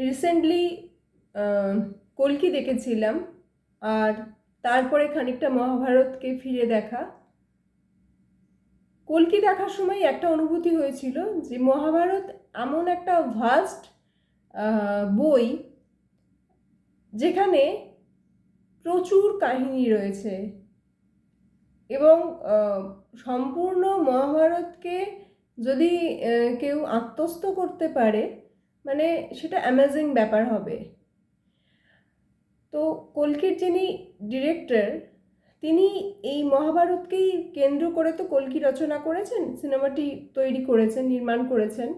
Recently কলকি দেখেছিলাম, আর তারপরে খানিকটা মহাভারতকে ফিরে দেখা। কলকি দেখার সময় একটা অনুভূতি হয়েছিল যে মহাভারত এমন একটা ভাস্ট বই যেখানে প্রচুর কাহিনী রয়েছে এবং সম্পূর্ণ মহাভারতকে যদি কেউ আত্মস্থ করতে পারে মানে সেটা অ্যামাজিং ব্যাপার হবে। তো কলকির যিনি ডিরেক্টর তিনি এই মহাভারতকেই কেন্দ্র করে তো কলকি রচনা করেছেন সিনেমাটি তৈরি করেছেন, নির্মাণ করেছেন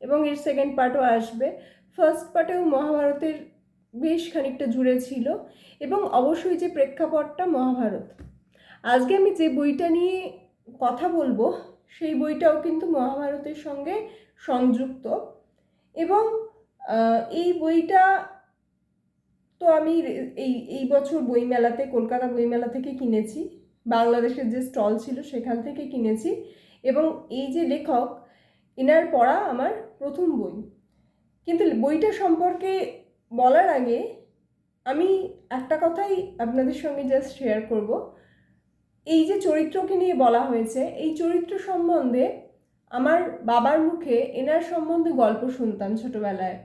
এবং এর সেকেন্ড পার্টও আসবে। ফার্স্ট পার্টেও মহাভারতের বেশ খানিকটা জুড়ে ছিল এবং অবশ্যই যে প্রেক্ষাপটটা মহাভারত। আজকে আমি যে বইটা নিয়ে কথা বলব, সেই বইটাও কিন্তু মহাভারতের সঙ্গে সংযুক্ত। এবং এই বইটা তো আমি এই এই বছর বইমেলাতে কলকাতা বইমেলা থেকে কিনেছি। বাংলাদেশের যে স্টল ছিল সেখান থেকে কিনেছি। এবং এই যে লেখক, এনার পড়া আমার প্রথম বই। কিন্তু বইটা সম্পর্কে বলার আগে আমি একটা কথাই আপনাদের সঙ্গে জাস্ট শেয়ার করব। এই যে চরিত্রকে নিয়ে বলা হয়েছে, এই চরিত্র সম্বন্ধে আমার বাবার মুখে এনার সম্বন্ধে গল্প শুনতাম ছোটবেলায়।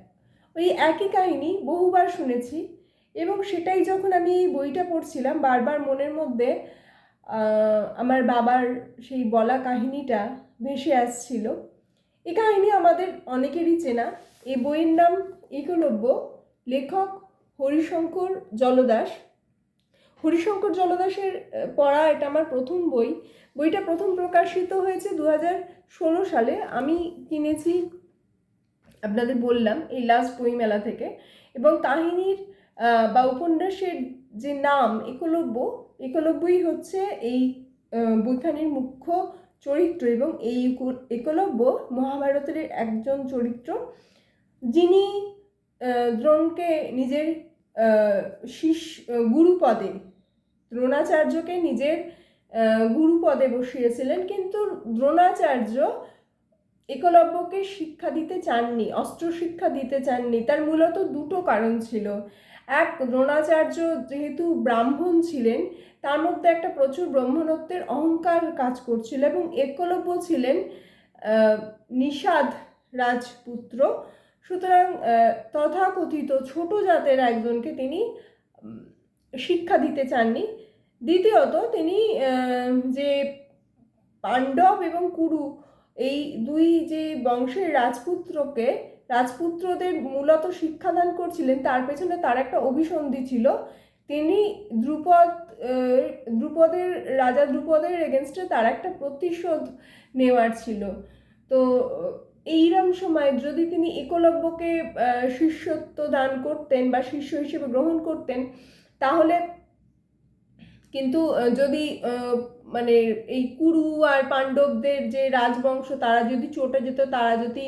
ওই একই কাহিনী বহুবার শুনেছি এবং সেটাই যখন আমি এই বইটা পড়ছিলাম, বারবার মনের মধ্যে আমার বাবার সেই বলা কাহিনীটা ভেসে আসছিল। এই কাহিনী আমাদের অনেকেরই চেনা। এ বইয়ের নাম একলব্য লেখক হরিশঙ্কর জলদাস। হরিশঙ্কর জলদাসের পড়া এটা আমার প্রথম বই। বইটা প্রথম প্রকাশিত হয়েছে দু ষোলো সালে। আমি কিনেছি, আপনাদের বললাম, এই লাস্ট বইমেলা থেকে। এবং কাহিনীর বা উপন্যাসের যে নাম, একলব্য, একলব্যই হচ্ছে এই বইখানির মুখ্য চরিত্র এবং এই একলব্য মহাভারতের একজন চরিত্র। যিনি দ্রোণকে নিজের শিষ গুরুপদে দ্রোণাচার্যকে নিজের গুরুপদে বসিয়েছিলেন, কিন্তু দ্রোণাচার্য একলব্যকে শিক্ষা দিতে চাননি, অস্ত্র শিক্ষা দিতে চাননি। তার মূলত দুটো কারণ ছিল। এক, দ্রোণাচার্য যেহেতু ব্রাহ্মণ ছিলেন, তার মধ্যে একটা প্রচুর ব্রহ্মণত্বের অহংকার কাজ করছিল এবং একলব্য ছিলেন নিষাদ রাজপুত্র। সুতরাং তথাকথিত ছোট জাতের একজনকে তিনি শিক্ষা দিতে চাননি। দ্বিতীয়ত তিনি যে পাণ্ডব এবং কুরু, এই দুই যে বংশের রাজপুত্রকে, রাজপুত্রদের মূলত শিক্ষাদান করছিলেন, তার পেছনে তার একটা অভিসন্ধি ছিল। তিনি দ্রুপদ দ্রুপদের, রাজা দ্রুপদের এগেনস্টে তার একটা প্রতিশোধ নেওয়ার ছিল। তো, এইরম সময় যদি তিনি একলব্যকে শিষ্যত্ব দান করতেন বা শিষ্য হিসেবে গ্রহণ করতেন তাহলে কিন্তু যদি মানে এই কুরু আর পাণ্ডবদের যে রাজবংশ, তারা যদি চটে যেত, তারা যদি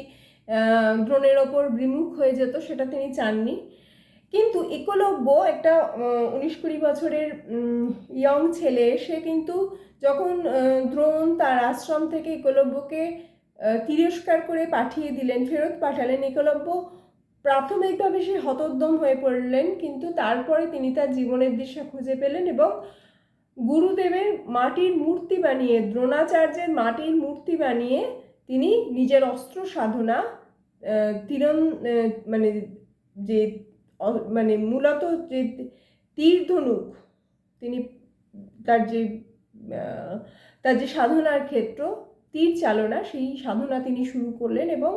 দ্রোণের ওপর বিমুখ হয়ে যেত, সেটা তিনি চাননি। কিন্তু একলব্য একটা উনিশ কুড়ি বছরের ইয়ং ছেলে, সে কিন্তু যখন দ্রোণ তার আশ্রম থেকে একলব্যকে তিরস্কার করে পাঠিয়ে দিলেন, ফেরত পাঠালেন, একলব্য প্রাথমিকভাবে সে হতোদ্যম হয়ে পড়লেন, কিন্তু তারপরে তিনি তার জীবনের দিশা খুঁজে পেলেন এবং গুরুদেবের মাটির মূর্তি বানিয়ে, দ্রোণাচার্যের মাটির মূর্তি বানিয়ে তিনি নিজের অস্ত্র সাধনা তীরন মানে যে মানে মূলত যে তীর ধনুক তিনি তার যে তার যে সাধনার ক্ষেত্র, তীর চালনা, সেই সাধনা তিনি শুরু করলেন এবং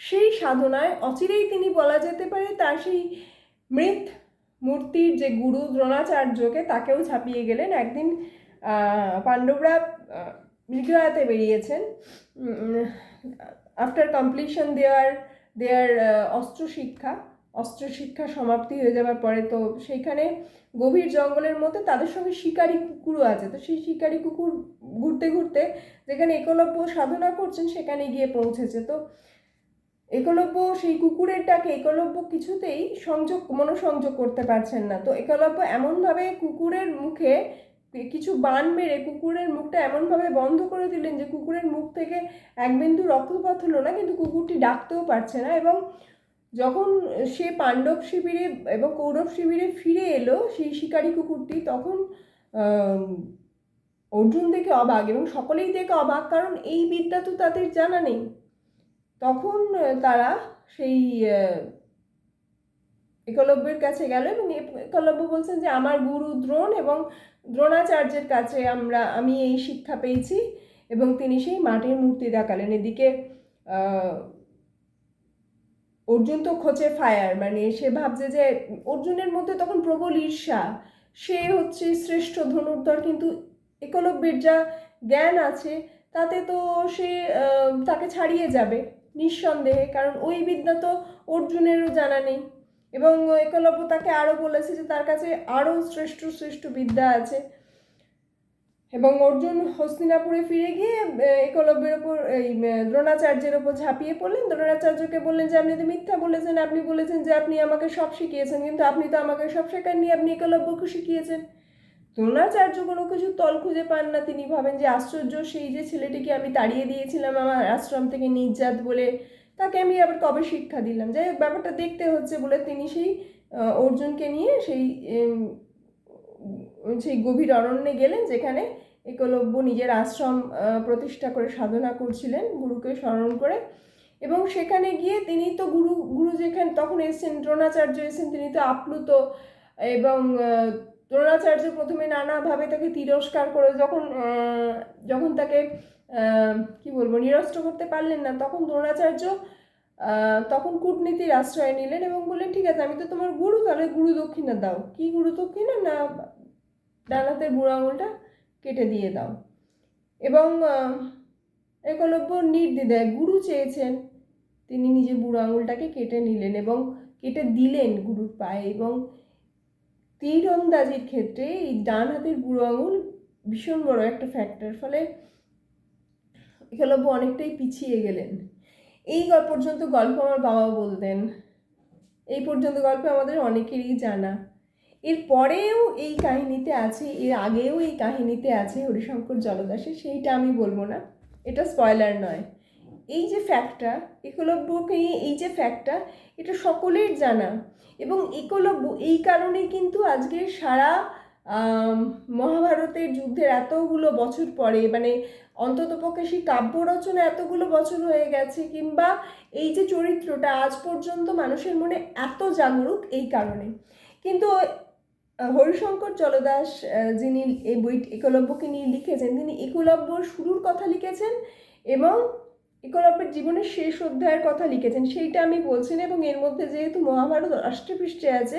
সেই সাধনায় অচিরেই তিনি বলা যেতে পারে তার সেই মৃত মূর্তির যে গুরু দ্রোণাচার্যকে তাকেও ছাপিয়ে গেলেন। একদিন পাণ্ডবরা মৃগয়াতে বেরিয়েছেন। আফটার কমপ্লিশন দেওয়ার দেয়ার অস্ত্র শিক্ষা অস্ত্র সমাপ্তি হয়ে যাওয়ার পরে তো সেইখানে গভীর জঙ্গলের মধ্যে তাদের সঙ্গে শিকারি কুকুরও আছে। তো সেই শিকারি কুকুর ঘুরতে ঘুরতে যেখানে একলব্য সাধনা করছেন সেখানে গিয়ে পৌঁছেছে। তো একলব্য সেই কুকুরের ডাকে একলব্য কিছুতেই সংযোগ, মনোসংযোগ করতে পারছেন না। তো একলব্য এমনভাবে কুকুরের মুখে কিছু বান মেরে কুকুরের মুখটা এমনভাবে বন্ধ করে দিলেন যে কুকুরের মুখ থেকে এক বিন্দু রক্তপাত হলো না, কিন্তু কুকুরটি ডাকতেও পারছে না এবং যখন সে পাণ্ডব শিবিরে এবং কৌরব শিবিরে ফিরে এলো, সেই শিকারী কুকুরটি তখন অর্জুন দেখে অবাক এবং সকলেই দেখে অবাক, কারণ এই বিদ্যা তো তাদের জানা নেই। তখন তারা সেই একলব্যের কাছে গেল এবং একলব্য বলছেন যে, আমার গুরু দ্রোণ এবং দ্রোণাচার্যের কাছে আমরা, আমি এই শিক্ষা পেয়েছি এবং তিনি সেই মাটির মূর্তি দেখালেন। এদিকে অর্জুন তো খোঁচে ফায়ার মানে সে ভাবছে যে, অর্জুনের মধ্যে তখন প্রবল ঈর্ষা। সে হচ্ছে শ্রেষ্ঠ ধনুর্ধর, কিন্তু একলব্যের যা জ্ঞান আছে, তাতে তো সে তাকে ছাড়িয়ে যাবে। নিঃসন্দেহে, কারণ ওই বিদ্যা তো অর্জুনেরও জানা নেই। এবং একলব্য তাকে আরও বলেছে যে তার কাছে আরও শ্রেষ্ঠ শ্রেষ্ঠ বিদ্যা আছে। এবং অর্জুন হস্তিনাপুরে ফিরে গিয়ে একলব্যের ওপর, এই দ্রোণাচার্যের ওপর ঝাঁপিয়ে পড়লেন। দ্রোণাচার্যকে বললেন যে, আপনি তো মিথ্যা বলেছেন, আপনি বলেছেন যে আপনি আমাকে সব শিখিয়েছেন, কিন্তু আপনি তো আমাকে সব শেখাননি, আপনি একলব্যকে শিখিয়েছেন। দ্রোণাচার্য কোনো কিছু তল খুঁজে পান না। তিনি ভাবেন যে আশ্চর্য, সেই যে ছেলেটিকে আমি তাড়িয়ে দিয়েছিলাম আমার আশ্রম থেকে নির্যাত বলে, তাকে আমি আবার কবে শিক্ষা দিলাম? যাই হোক, ব্যাপারটা দেখতে হচ্ছে বলে তিনি সেই অর্জুনকে নিয়ে সেই সেই গভীর অরণ্যে গেলেন, যেখানে একলব্য নিজের আশ্রম প্রতিষ্ঠা করে সাধনা করছিলেন, গুরুকে স্মরণ করে। এবং সেখানে গিয়ে তিনি তো গুরু গুরু যেখানে, তখন এসেছেন, দ্রোণাচার্য এসেছেন, তিনি তো আপ্লুত এবং দ্রোণাচার্য প্রথমে নানাভাবে তাকে তিরস্কার করে যখন যখন তাকে কি বলব, নিরস্ত করতে পারলেন না, তখন দ্রোণাচার্য তখন কূটনীতির আশ্রয় নিলেন এবং বললেন, ঠিক আছে, আমি তো তোমার গুরু, তাহলে গুরু দক্ষিণা দাও। কি গুরু দক্ষিণা? না ডান হাতের বুড়ো আঙুলটা কেটে দিয়ে দাও। এবং একলব্য নির্দ্বিধায় গুরু চেয়েছেন, তিনি নিজের বুড়ো আঙুলটাকে কেটে নিলেন এবং কেটে দিলেন গুরুর পায়ে এবং তীরন্দাজির ক্ষেত্রে এই ডান হাতের বুড়ো আঙুল ভীষণ বড় একটা ফ্যাক্টর ফলে একলব্য অনেকটাই পিছিয়ে গেলেন। এই গল্প পর্যন্ত গল্প আমার বাবা বলতেন। এই পর্যন্ত গল্প আমাদের অনেকেরই জানা। এর পরেও এই কাহিনীতে আছে, এর আগেও এই কাহিনীতে আছে হরিশঙ্কর জলদাসের, সেইটা আমি বলব না। এটা স্পয়লার নয়। এই যে ফ্যাক্টটা একলব্যকে নিয়ে এই যে ফ্যাক্টটা এটা সকলের জানা। এবং একলব্য, এই কারণে কিন্তু আজকে সারা মহাভারতের যুদ্ধের এতগুলো বছর পরে মানে অন্ততপক্ষে সেই কাব্য রচনা এতগুলো বছর হয়ে গেছে, কিংবা এই যে চরিত্রটা আজ পর্যন্ত মানুষের মনে এত জাগরুক এই কারণে। কিন্তু হরিশঙ্কর জলদাস যিনি এই বই একলব্যকে নিয়ে লিখেছেন, তিনি একলব্য শুরুর কথা লিখেছেন এবং একলব্যের জীবনের শেষ অধ্যায়ের কথা লিখেছেন, সেইটা আমি বলছি না এবং এর মধ্যে যেহেতু মহাভারত অষ্টপৃষ্ঠে আছে,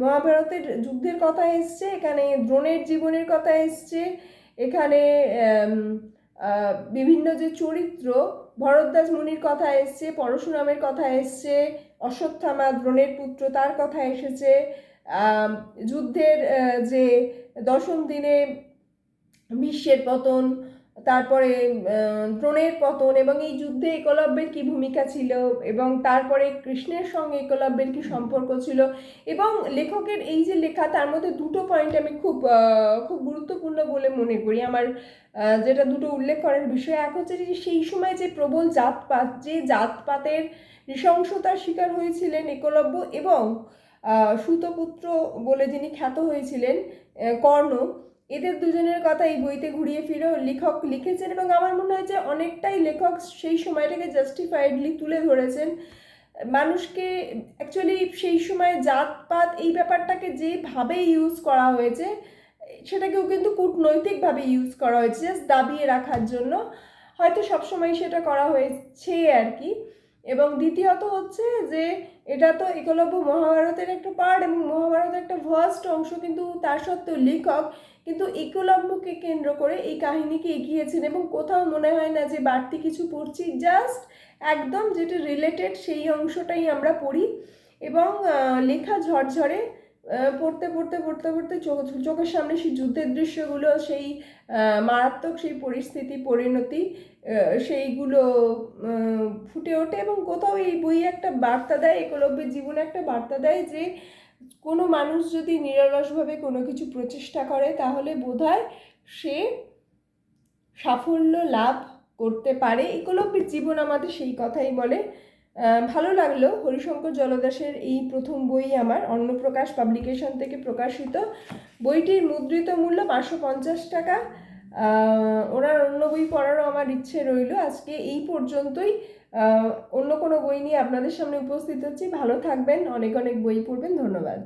মহাভারতের যুদ্ধের কথা এসছে, এখানে দ্রোণের জীবনের কথা এসছে, এখানে বিভিন্ন যে চরিত্র, ভরদ্বাজ মুনির কথা এসছে, পরশুরামের কথা এসছে, অশ্বত্থামা দ্রোণের পুত্র তার কথা এসেছে যুদ্ধের যে দশম দিনে বিশ্বের পতন তারপরে দ্রোণের পতন এবং এই যুদ্ধে একলব্যের কি ভূমিকা ছিল এবং তারপরে কৃষ্ণের সঙ্গে একলব্যের কি সম্পর্ক ছিল এবং লেখকের এই যে লেখা, তার মধ্যে দুটো পয়েন্ট আমি খুব খুব গুরুত্বপূর্ণ বলে মনে করি। আমার যেটা দুটো উল্লেখ করার বিষয়, এক হচ্ছে যে সেই সময় যে প্রবল জাতপাত, যে জাতপাতের নৃশংসতার শিকার হয়েছিলেন একলব্য এবং সুতপুত্র বলে যিনি খ্যাত হয়েছিলেন কর্ণ এদের দুজনের কথা এই বইতে ঘুরিয়ে ফিরেও লেখক লিখেছেন এবং আমার মনে হয় যে অনেকটাই লেখক সেই সময়টাকে জাস্টিফাইডলি তুলে ধরেছেন। মানুষকে অ্যাকচুয়ালি সেই সময় জাতপাত এই ব্যাপারটাকে যেভাবে ইউজ করা হয়েছে, সেটাকেও কিন্তু কূটনৈতিকভাবে ইউজ করা হয়েছে জাস্ট দাবিয়ে রাখার জন্য। হয়তো সবসময় সেটা করা হয়েছে আর কি। এবং দ্বিতীয়ত হচ্ছে যে এটা তো একলব্য মহাভারতের একটা পার্ট এবং মহাভারতের একটা ভার্স্ট অংশ, কিন্তু তার সত্ত্বেও লেখক কিন্তু একলব্যকে কেন্দ্র করে এই কাহিনীকে এগিয়েছেন এবং কোথাও মনে হয় না যে বাড়তি কিছু পড়ছি জাস্ট একদম যেটা রিলেটেড সেই অংশটাই আমরা পড়ি এবং লেখা ঝরঝরে পড়তে পড়তে পড়তে পড়তে চোখ, চোখের সামনে সেই যুদ্ধের দৃশ্যগুলো, সেই মারাত্মক সেই পরিস্থিতি, পরিণতি সেইগুলো ফুটে ওঠে এবং কোথাও এই বই একটা বার্তা দেয়, একলব্যের জীবনে একটা বার্তা দেয় যে কোনো মানুষ যদি নিরলসভাবে কোনো কিছু প্রচেষ্টা করে, তাহলে বোধহয় সে সাফল্য লাভ করতে পারে। একলব্যের জীবন আমাদের সেই কথাই বলে। ভালো লাগল হরিশঙ্কর জলদাসের এই প্রথম বই আমার, অন্নপ্রকাশ পাবলিকেশন থেকে প্রকাশিত। বইটির মুদ্রিত মূল্য পাঁচশো পঞ্চাশ টাকা। ওনার অন্য বই পড়ারও আমার ইচ্ছে রইল। আজকে এই পর্যন্তই। অন্য কোনো বই নিয়ে আপনাদের সামনে উপস্থিত হচ্ছি। ভালো থাকবেন। অনেক অনেক বই পড়বেন। ধন্যবাদ।